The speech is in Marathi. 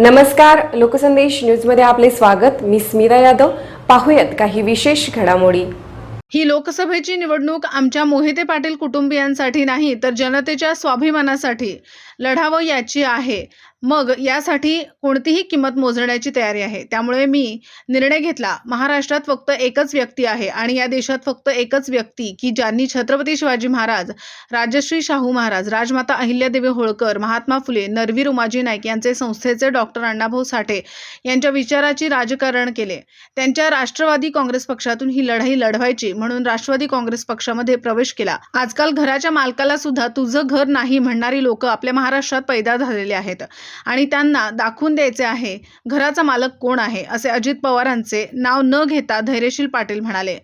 नमस्कार लोकसंदेश न्यूजमध्ये आपले स्वागत. मी स्मिता यादव. पाहूयात काही विशेष घडामोडी. ही लोकसभेची निवडणूक आमच्या मोहिते पाटील कुटुंबियांसाठी नाही तर जनतेच्या स्वाभिमानासाठी लढावं याची आहे. मग यासाठी कोणतीही किंमत मोजण्याची तयारी आहे. त्यामुळे मी निर्णय घेतला महाराष्ट्रात फक्त एकच व्यक्ती आहे आणि या देशात फक्त एकच व्यक्ती की ज्यांनी छत्रपती शिवाजी महाराज राजश्री शाहू महाराज राजमाता अहिल्यादेवी होळकर महात्मा फुले नरवीर उमाजी नाईक यांचे संस्थेचे डॉक्टर अण्णाभाऊ साठे यांच्या विचाराची राजकारण केले. त्यांच्या राष्ट्रवादी काँग्रेस पक्षातून ही लढाई लढवायची म्हणून राष्ट्रवादी काँग्रेस पक्षामध्ये प्रवेश केला. आजकाल घराच्या मालकाला सुद्धा तुझं घर नाही म्हणणारी लोक आपल्या महाराष्ट्रात पैदा झालेले आहेत. आणि त्यांना दाखवून द्यायचे आहे घराचा मालक कोण आहे? असे अजित पवारांचे नाव न घेता धैर्यशील पाटील म्हणाले.